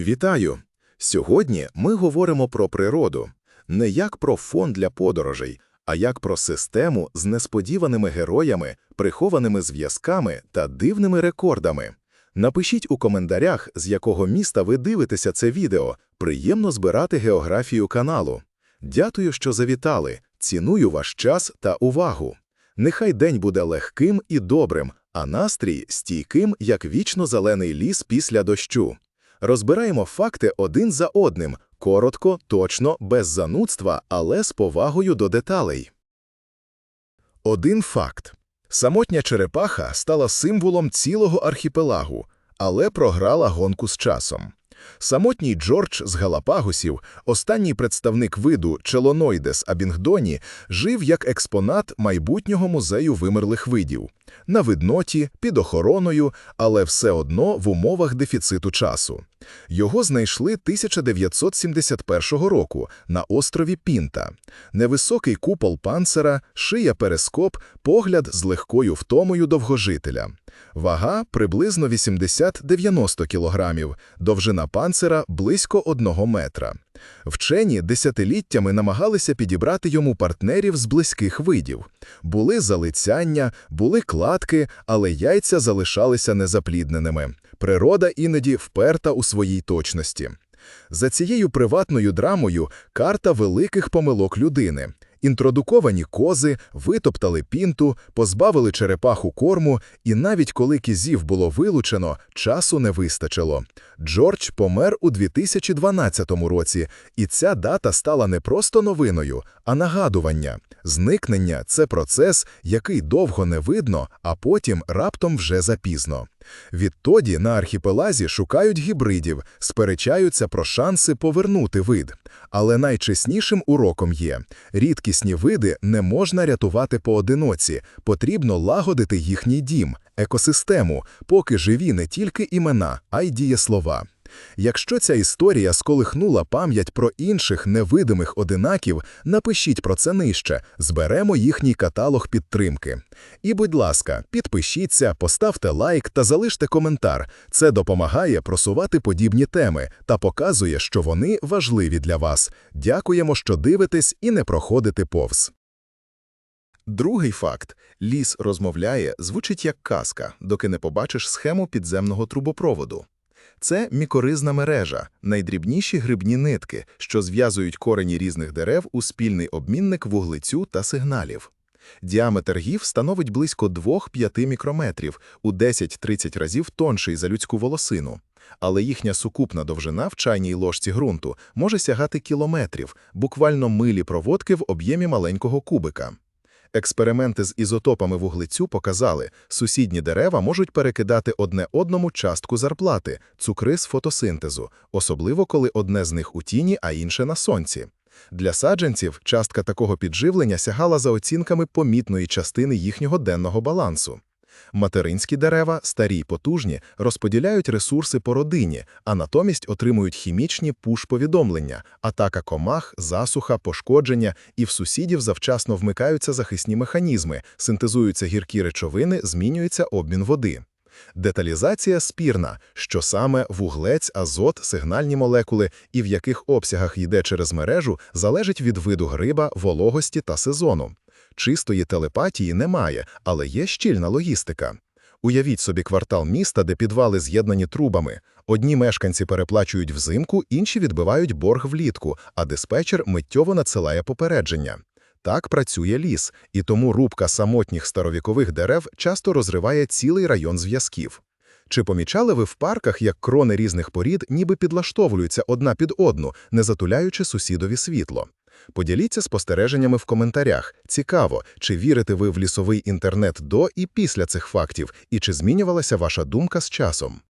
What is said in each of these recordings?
Вітаю! Сьогодні ми говоримо про природу не як про фон для подорожей, а як про систему з несподіваними героями, прихованими зв'язками та дивними рекордами. Напишіть у коментарях, з якого міста ви дивитеся це відео. Приємно збирати географію каналу. Дякую, що завітали. Ціную ваш час та увагу. Нехай день буде легким і добрим, а настрій стійким, як вічно зелений ліс після дощу. Розбираємо факти один за одним, коротко, точно, без занудства, але з повагою до деталей. Один факт. Самотня черепаха стала символом цілого архіпелагу, але програла гонку з часом. Самотній Джордж з Галапагосів, останній представник виду Челоноїдес абінгдоні, жив як експонат майбутнього музею вимерлих видів на видноті, під охороною, але все одно в умовах дефіциту часу. Його знайшли 1971 року на острові Пінта. Невисокий купол панцера, шия перископ, погляд з легкою втомою довгожителя. Вага приблизно 80-90 кілограмів, довжина панцера близько 1 метра. Вчені десятиліттями намагалися підібрати йому партнерів з близьких видів. Були залицяння, були кладки, але яйця залишалися незаплідненими. Природа іноді вперта у своїй точності. За цією приватною драмою карта великих помилок людини. Інтродуковані кози витоптали пінту, позбавили черепаху корму, і навіть коли кізів було вилучено, часу не вистачило. Джордж помер у 2012 році, і ця дата стала не просто новиною, а нагадування. Зникнення це процес, який довго не видно, а потім раптом вже запізно. Відтоді на архіпелазі шукають гібридів, сперечаються про шанси повернути вид. Але найчеснішим уроком є рідкісні види не можна рятувати поодиноці, потрібно лагодити їхній дім, екосистему, поки живі не тільки імена, а й дієслова. Якщо ця історія сколихнула пам'ять про інших невидимих одинаків, напишіть про це нижче, зберемо їхній каталог підтримки. І, будь ласка, підпишіться, поставте лайк та залиште коментар. Це допомагає просувати подібні теми та показує, що вони важливі для вас. Дякуємо, що дивитесь і не проходите повз. Другий факт ліс розмовляє, звучить як казка, доки не побачиш схему підземного трубопроводу. Це мікоризна мережа, найдрібніші грибні нитки, що зв'язують корені різних дерев у спільний обмінник вуглецю та сигналів. Діаметр гів становить близько 2-5 мікрометрів, у 10-30 разів тонший за людську волосину. Але їхня сукупна довжина в чайній ложці ґрунту може сягати кілометрів, буквально милі проводки в об'ємі маленького кубика. Експерименти з ізотопами вуглецю показали, сусідні дерева можуть перекидати одне одному частку зарплати, цукри з фотосинтезу, особливо коли одне з них у тіні, а інше на сонці. Для саджанців частка такого підживлення сягала за оцінками помітної частини їхнього денного балансу. Материнські дерева, старі й потужні, розподіляють ресурси по родині, а натомість отримують хімічні пуш-повідомлення, атака комах, засуха, пошкодження, і в сусідів завчасно вмикаються захисні механізми, синтезуються гіркі речовини, змінюється обмін води. Деталізація спірна, що саме вуглець, азот, сигнальні молекули і в яких обсягах йде через мережу, залежить від виду гриба, вологості та сезону. Чистої телепатії немає, але є щільна логістика. Уявіть собі квартал міста, де підвали з'єднані трубами. Одні мешканці переплачують взимку, інші відбивають борг влітку, а диспетчер миттєво надсилає попередження. Так працює ліс, і тому рубка самотніх старовікових дерев часто розриває цілий район зв'язків. Чи помічали ви в парках, як крони різних порід ніби підлаштовуються одна під одну, не затуляючи сусідові світло? Поділіться спостереженнями в коментарях. Цікаво, чи вірите ви в лісовий інтернет до і після цих фактів, і чи змінювалася ваша думка з часом?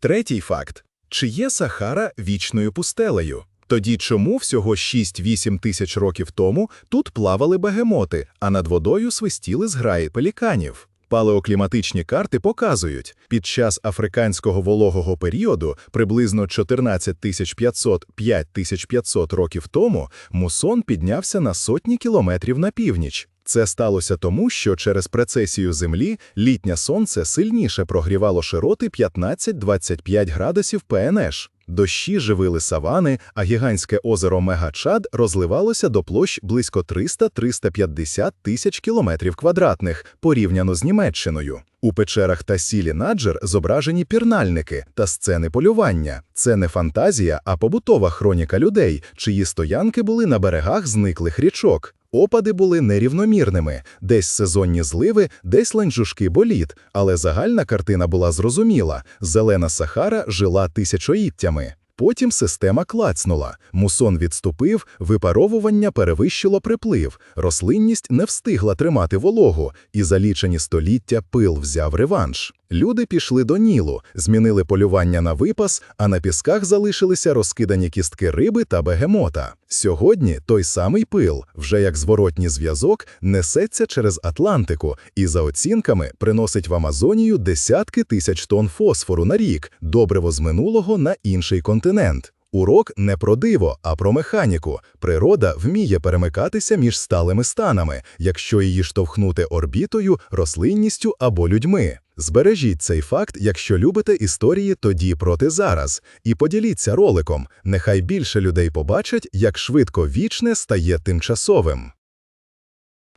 Третій факт: чи є Сахара вічною пустелею? Тоді чому всього 6-8 тисяч років тому тут плавали бегемоти, а над водою свистіли зграї пеліканів? Палеокліматичні карти показують, під час африканського вологого періоду, приблизно 14500-5500 років тому, мусон піднявся на сотні кілометрів на північ. Це сталося тому, що через прецесію Землі літнє сонце сильніше прогрівало широти 15-25 градусів ПНШ. Дощі живили савани, а гігантське озеро Мегачад розливалося до площ близько 300-350 тисяч кілометрів квадратних, порівняно з Німеччиною. У печерах та сілі Наджер зображені пірнальники та сцени полювання. Це не фантазія, а побутова хроніка людей, чиї стоянки були на берегах зниклих річок. Опади були нерівномірними, десь сезонні зливи, десь ланджушки боліт, але загальна картина була зрозуміла – зелена Сахара жила тисячоліттями. Потім система клацнула, мусон відступив, випаровування перевищило приплив, рослинність не встигла тримати вологу, і за лічені століття пил взяв реванш. Люди пішли до Нілу, змінили полювання на випас, а на пісках залишилися розкидані кістки риби та бегемота. Сьогодні той самий пил, вже як зворотній зв'язок, несеться через Атлантику і, за оцінками, приносить в Амазонію десятки тисяч тонн фосфору на рік, добриво з минулого на інший континент. Урок не про диво, а про механіку. Природа вміє перемикатися між сталими станами, якщо її штовхнути орбітою, рослинністю або людьми. Збережіть цей факт, якщо любите історії тоді проти зараз, і поділіться роликом. Нехай більше людей побачать, як швидко вічне стає тимчасовим.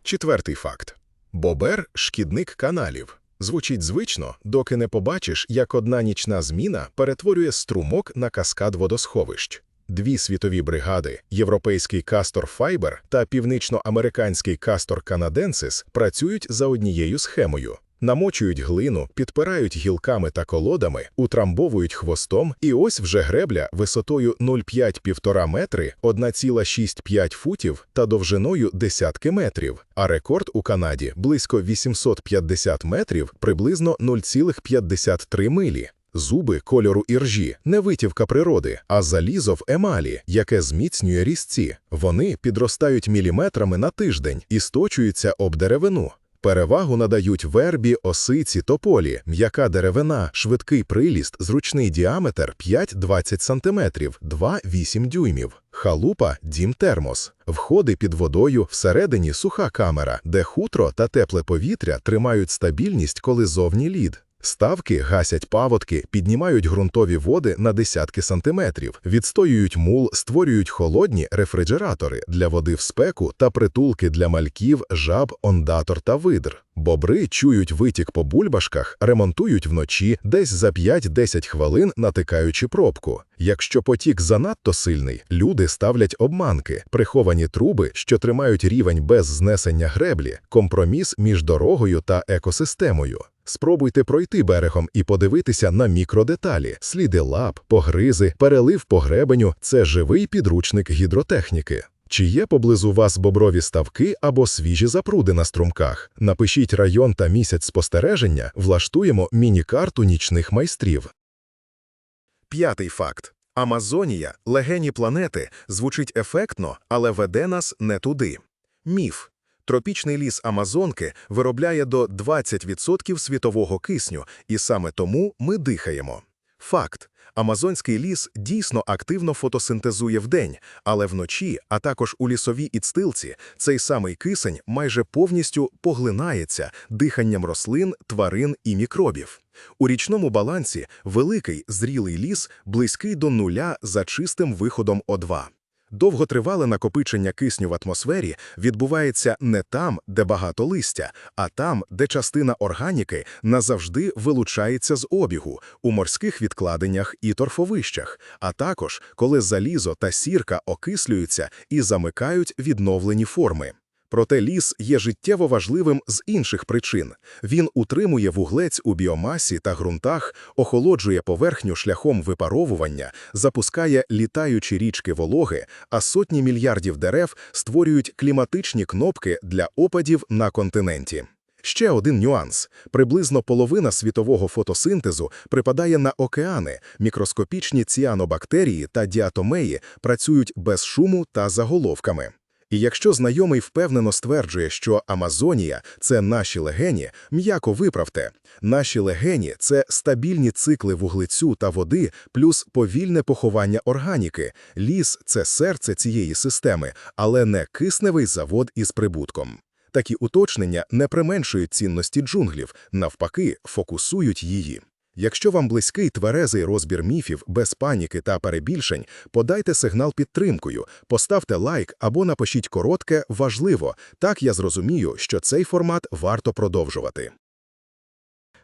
Четвертий факт. Бобер – шкідник каналів. Звучить звично, доки не побачиш, як одна нічна зміна перетворює струмок на каскад водосховищ. Дві світові бригади європейський Кастор Файбер та північноамериканський Кастор Канаденсис працюють за однією схемою. Намочують глину, підпирають гілками та колодами, утрамбовують хвостом, і ось вже гребля висотою 0,5-1,5 метри, 1,65 футів та довжиною десятки метрів, а рекорд у Канаді близько 850 метрів, приблизно 0,53 милі. Зуби кольору іржі не витівка природи, а залізо в емалі, яке зміцнює різці. Вони підростають міліметрами на тиждень і сточуються об деревину. Перевагу надають вербі, осиці, тополі, м'яка деревина, швидкий приліст, зручний діаметр 5-20 см, 2-8 дюймів. Халупа дім термос. Входи під водою, всередині суха камера, де хутро та тепле повітря тримають стабільність, коли зовні лід. Ставки гасять паводки, піднімають ґрунтові води на десятки сантиметрів, відстоюють мул, створюють холодні рефрижератори для води в спеку та притулки для мальків, жаб, ондатор та видр. Бобри чують витік по бульбашках, ремонтують вночі, десь за 5-10 хвилин натикаючи пробку. Якщо потік занадто сильний, люди ставлять обманки, приховані труби, що тримають рівень без знесення греблі, компроміс між дорогою та екосистемою. Спробуйте пройти берегом і подивитися на мікродеталі, сліди лап, погризи, перелив по гребеню – це живий підручник гідротехніки. Чи є поблизу вас боброві ставки або свіжі запруди на струмках? Напишіть район та місяць спостереження, влаштуємо міні-карту нічних майстрів. П'ятий факт. Амазонія, легені планети, звучить ефектно, але веде нас не туди. Міф. Тропічний ліс Амазонки виробляє до 20% світового кисню, і саме тому ми дихаємо. Факт. Амазонський ліс дійсно активно фотосинтезує вдень, але вночі, а також у лісовій ідстилці, цей самий кисень майже повністю поглинається диханням рослин, тварин і мікробів. У річному балансі великий зрілий ліс близький до нуля за чистим виходом О2. Довготривале накопичення кисню в атмосфері відбувається не там, де багато листя, а там, де частина органіки назавжди вилучається з обігу у морських відкладеннях і торфовищах, а також коли залізо та сірка окислюються і замикають відновлені форми. Проте ліс є життєво важливим з інших причин. Він утримує вуглець у біомасі та ґрунтах, охолоджує поверхню шляхом випаровування, запускає літаючі річки вологи, а сотні мільярдів дерев створюють кліматичні кнопки для опадів на континенті. Ще один нюанс: приблизно половина світового фотосинтезу припадає на океани, мікроскопічні ціанобактерії та діатомеї працюють без шуму та заголовками. І якщо знайомий впевнено стверджує, що Амазонія це наші легені, м'яко виправте, наші легені це стабільні цикли вуглецю та води, плюс повільне поховання органіки. Ліс це серце цієї системи, але не кисневий завод із прибутком. Такі уточнення не применшують цінності джунглів, навпаки, фокусують її. Якщо вам близький тверезий розбір міфів без паніки та перебільшень, подайте сигнал підтримкою, поставте лайк або напишіть коротке «важливо», так я зрозумію, що цей формат варто продовжувати.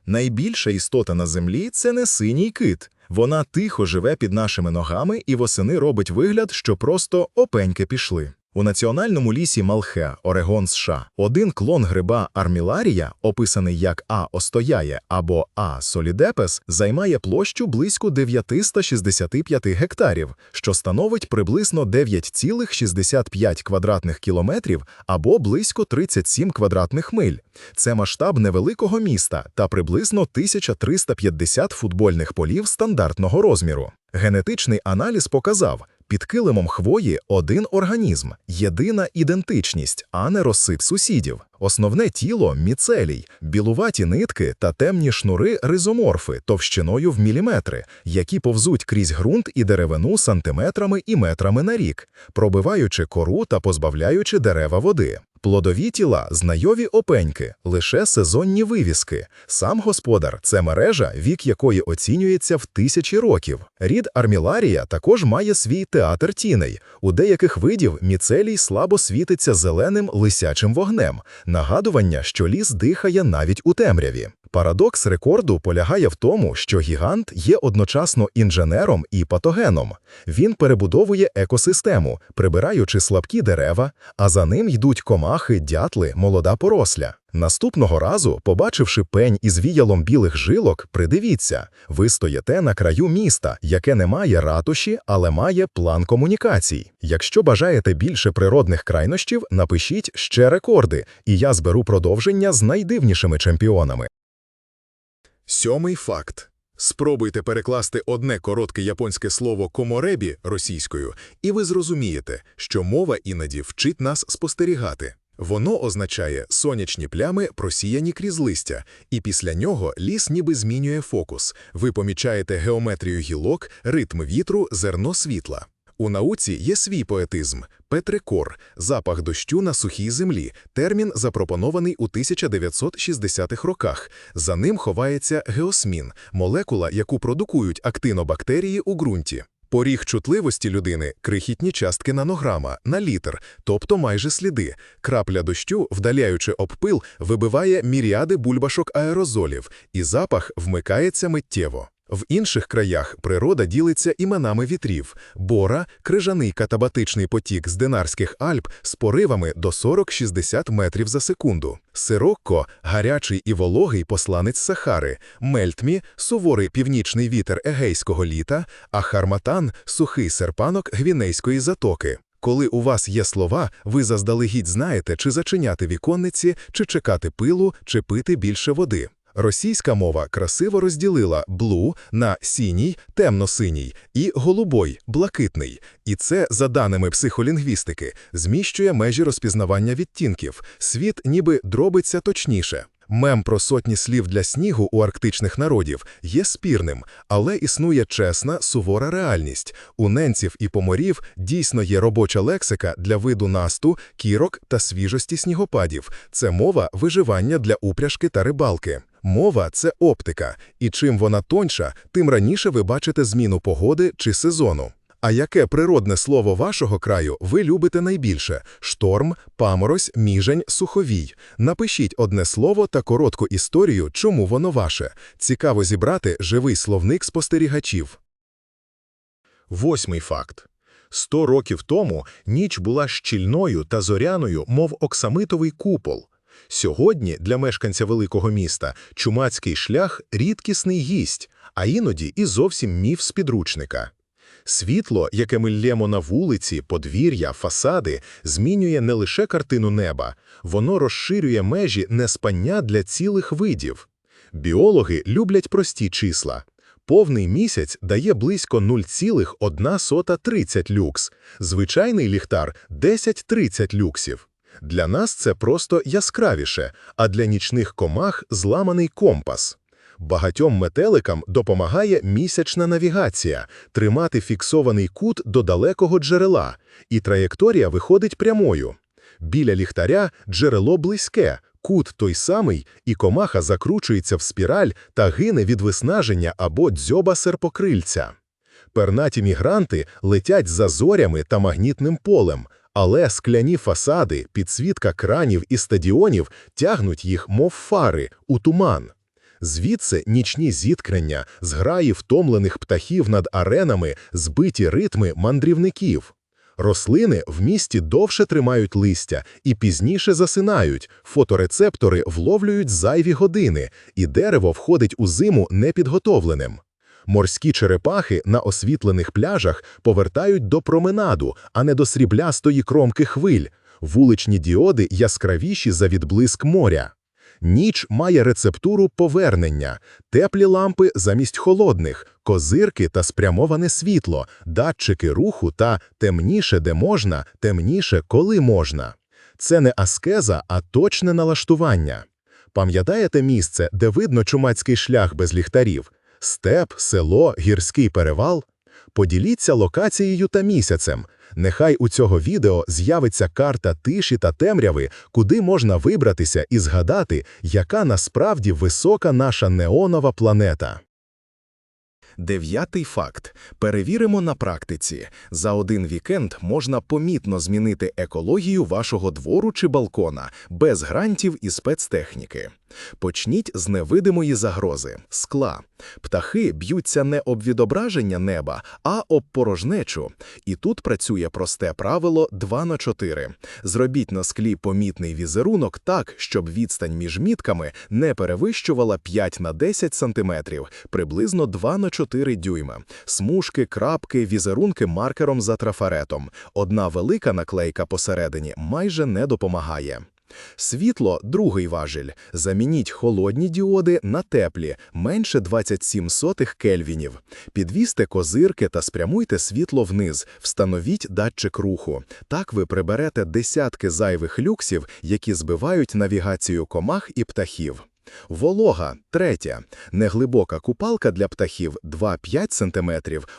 Найбільша істота на землі – це не синій кит. Вона тихо живе під нашими ногами і восени робить вигляд, що просто опеньки пішли. У національному лісі Малхе, Орегон, США, один клон гриба арміларія, описаний як А. остояє або А. солідепес, займає площу близько 965 гектарів, що становить приблизно 9,65 квадратних кілометрів або близько 37 квадратних миль. Це масштаб невеликого міста та приблизно 1350 футбольних полів стандартного розміру. Генетичний аналіз показав, під килимом хвої один організм, єдина ідентичність, а не розсип сусідів. Основне тіло міцелій, білуваті нитки та темні шнури ризоморфи товщиною в міліметри, які повзуть крізь ґрунт і деревину сантиметрами і метрами на рік, пробиваючи кору та позбавляючи дерева води. Плодові тіла знайові опеньки, лише сезонні вивіски. Сам господар це мережа, вік якої оцінюється в тисячі років. Рід арміларія також має свій театр тіней. У деяких видів міцелій слабо світиться зеленим лисячим вогнем, нагадування, що ліс дихає навіть у темряві. Парадокс рекорду полягає в тому, що гігант є одночасно інженером і патогеном. Він перебудовує екосистему, прибираючи слабкі дерева, а за ним йдуть комахи, дятли, молода поросля. Наступного разу, побачивши пень із віялом білих жилок, придивіться, ви стоїте на краю міста, яке не має ратуші, але має план комунікацій. Якщо бажаєте більше природних крайнощів, напишіть ще рекорди, і я зберу продовження з найдивнішими чемпіонами. Сьомий факт. Спробуйте перекласти одне коротке японське слово коморебі російською, і ви зрозумієте, що мова іноді вчить нас спостерігати. Воно означає сонячні плями, просіяні крізь листя, і після нього ліс ніби змінює фокус. Ви помічаєте геометрію гілок, ритм вітру, зерно світла. У науці є свій поетизм петрикор, запах дощу на сухій землі, термін запропонований у 1960-х роках. За ним ховається геосмін, молекула, яку продукують актинобактерії у ґрунті. Поріг чутливості людини крихітні частки нанограма на літр, тобто майже сліди. Крапля дощу, вдаляючи обпил, вибиває міріади бульбашок аерозолів, і запах вмикається миттєво. В інших краях природа ділиться іменами вітрів: бора, крижаний катабатичний потік з Динарських Альп з поривами до 40-60 метрів за секунду, сирокко гарячий і вологий посланець Сахари, мельтмі, суворий північний вітер егейського літа, а харматан сухий серпанок гвінейської затоки. Коли у вас є слова, ви заздалегідь знаєте, чи зачиняти віконниці, чи чекати пилу, чи пити більше води. Російська мова красиво розділила блу на синій, темно-синій і голубой, блакитний. І це, за даними психолінгвістики, зміщує межі розпізнавання відтінків. Світ ніби дробиться точніше. Мем про сотні слів для снігу у арктичних народів є спірним, але існує чесна, сувора реальність. У ненців і поморів дійсно є робоча лексика для виду насту, кірок та свіжості снігопадів. Це мова виживання для упряжки та рибалки. Мова це оптика, і чим вона тоньша, тим раніше ви бачите зміну погоди чи сезону. А яке природне слово вашого краю ви любите найбільше: шторм, паморозь, міжень, суховій. Напишіть одне слово та коротку історію, чому воно ваше. Цікаво зібрати живий словник спостерігачів. Восьмий факт. Сто років тому ніч була щільною та зоряною, мов оксамитовий купол. Сьогодні для мешканця великого міста чумацький шлях рідкісний гість, а іноді і зовсім міф з підручника. Світло, яке ми лємо на вулиці, подвір'я, фасади, змінює не лише картину неба, воно розширює межі неспання для цілих видів. Біологи люблять прості числа. Повний місяць дає близько 0,130 люкс, звичайний ліхтар 10-30 люксів. Для нас це просто яскравіше, а для нічних комах зламаний компас. Багатьом метеликам допомагає місячна навігація, тримати фіксований кут до далекого джерела, і траєкторія виходить прямою. Біля ліхтаря джерело близьке, кут той самий, і комаха закручується в спіраль та гине від виснаження або дзьоба серпокрильця. Пернаті мігранти летять за зорями та магнітним полем, але скляні фасади, підсвітка кранів і стадіонів тягнуть їх, мов фари, у туман. Звідси нічні зіткнення, зграї втомлених птахів над аренами, збиті ритми мандрівників. Рослини в місті довше тримають листя і пізніше засинають, фоторецептори вловлюють зайві години, і дерево входить у зиму непідготовленим. Морські черепахи на освітлених пляжах повертають до променаду, а не до сріблястої кромки хвиль. Вуличні діоди яскравіші за відблиск моря. Ніч має рецептуру повернення, теплі лампи замість холодних, козирки та спрямоване світло, датчики руху та темніше, де можна, темніше, коли можна. Це не аскеза, а точне налаштування. Пам'ятаєте місце, де видно чумацький шлях без ліхтарів? Степ, село, гірський перевал? Поділіться локацією та місяцем. Нехай у цього відео з'явиться карта тиші та темряви, куди можна вибратися і згадати, яка насправді висока наша неонова планета. Дев'ятий факт. Перевіримо на практиці. За один вікенд можна помітно змінити екологію вашого двору чи балкона без грантів і спецтехніки. Почніть з невидимої загрози скла. Птахи б'ються не об відображення неба, а об порожнечу. І тут працює просте правило 2 на 4. Зробіть на склі помітний візерунок так, щоб відстань між мітками не перевищувала 5 на 10 см, приблизно 2 на 4 дюйма. Смужки, крапки, візерунки маркером за трафаретом. Одна велика наклейка посередині майже не допомагає. Світло другий важіль. Замініть холодні діоди на теплі, менше 27 сотих кельвінів. Підвісьте козирки та спрямуйте світло вниз, встановіть датчик руху. Так ви приберете десятки зайвих люксів, які збивають навігацію комах і птахів. Волога третя. Неглибока купалка для птахів 2-5 см,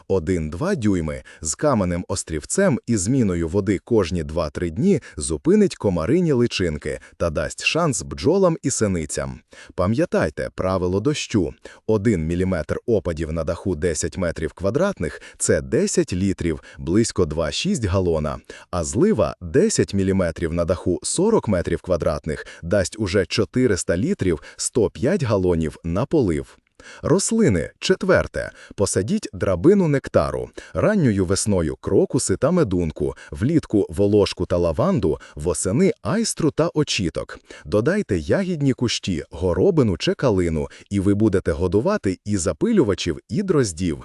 1-2 дюйми з каменним острівцем і зміною води кожні 2-3 дні зупинить комарині личинки та дасть шанс бджолам і синицям. Пам'ятайте правило дощу: 1 мм опадів на даху 10 метрів квадратних це 10 літрів, близько 2,6 галона, а злива 10 мм на даху 40 метрів квадратних дасть уже 400 літрів 105 галонів на полив. Рослини четверте. Посадіть драбину нектару, ранньою весною крокуси та медунку, влітку волошку та лаванду, восени айстру та очіток. Додайте ягідні кущі, горобину чи калину, і ви будете годувати і запилювачів, і дроздів.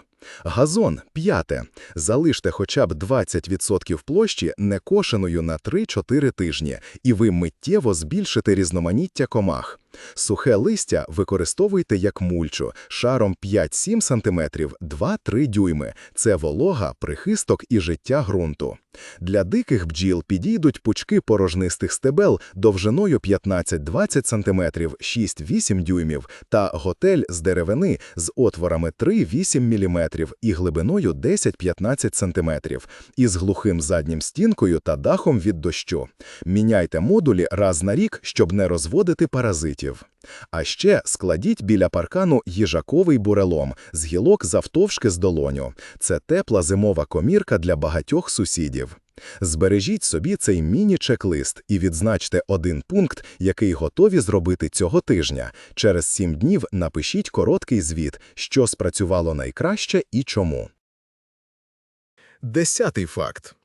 Газон п'яте. Залиште хоча б 20% площі некошеною на 3-4 тижні, і ви миттєво збільшите різноманіття комах. Сухе листя використовуйте як мульчу шаром 5-7 см, 2-3 дюйми. Це волога, прихисток і життя ґрунту. Для диких бджіл підійдуть пучки порожнистих стебел довжиною 15-20 см, 6-8 дюймів та готель з деревини з отворами 3-8 мм і глибиною 10-15 см, із глухим заднім стінкою та дахом від дощу. Міняйте модулі раз на рік, щоб не розводити паразитів. А ще складіть біля паркану їжаковий бурелом з гілок завтовшки з долоню. Це тепла зимова комірка для багатьох сусідів. Збережіть собі цей міні-чек-лист і відзначте один пункт, який готові зробити цього тижня. Через сім днів напишіть короткий звіт, що спрацювало найкраще і чому. Десятий факт.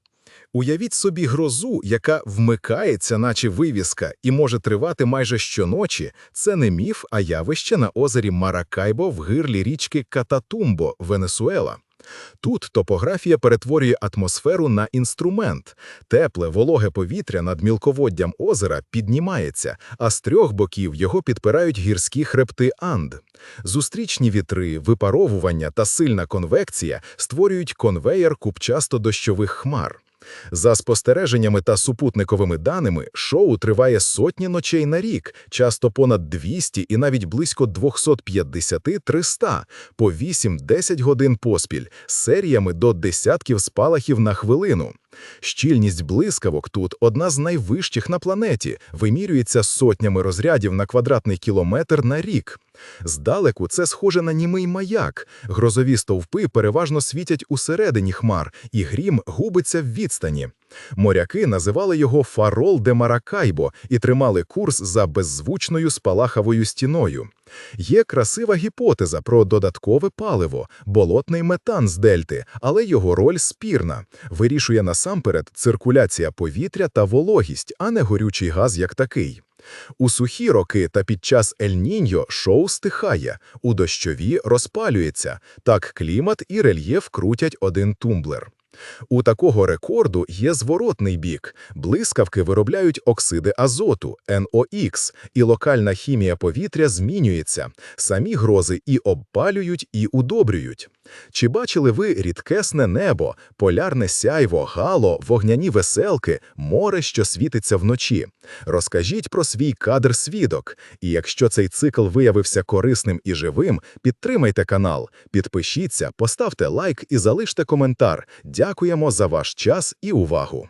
Уявіть собі грозу, яка вмикається, наче вивіска, і може тривати майже щоночі. Це не міф, а явище на озері Маракайбо в гирлі річки Кататумбо, Венесуела. Тут топографія перетворює атмосферу на інструмент. Тепле, вологе повітря над мілководдям озера піднімається, а з трьох боків його підпирають гірські хребти Анд. Зустрічні вітри, випаровування та сильна конвекція створюють конвеєр купчасто дощових хмар. За спостереженнями та супутниковими даними, шоу триває сотні ночей на рік, часто понад 200 і навіть близько 250-300, по 8-10 годин поспіль, серіями до десятків спалахів на хвилину. Щільність блискавок тут одна з найвищих на планеті, вимірюється сотнями розрядів на квадратний кілометр на рік. Здалеку це схоже на німий маяк. Грозові стовпи переважно світять усередині хмар, і грім губиться в відстані. Моряки називали його «фарол де Маракайбо» і тримали курс за беззвучною спалаховою стіною. Є красива гіпотеза про додаткове паливо – болотний метан з дельти, але його роль спірна. Вирішує насамперед циркуляція повітря та вологість, а не горючий газ як такий. У сухі роки та під час Ель-Ніньо шоу стихає, у дощові розпалюється. Так клімат і рельєф крутять один тумблер. У такого рекорду є зворотний бік. Блискавки виробляють оксиди азоту, NOx, і локальна хімія повітря змінюється. Самі грози і обпалюють, і удобрюють. Чи бачили ви рідкесне небо, полярне сяйво, гало, вогняні веселки, море, що світиться вночі? Розкажіть про свій кадр-свідок. І якщо цей цикл виявився корисним і живим, підтримайте канал, підпишіться, поставте лайк і залиште коментар. Дякуємо за ваш час і увагу.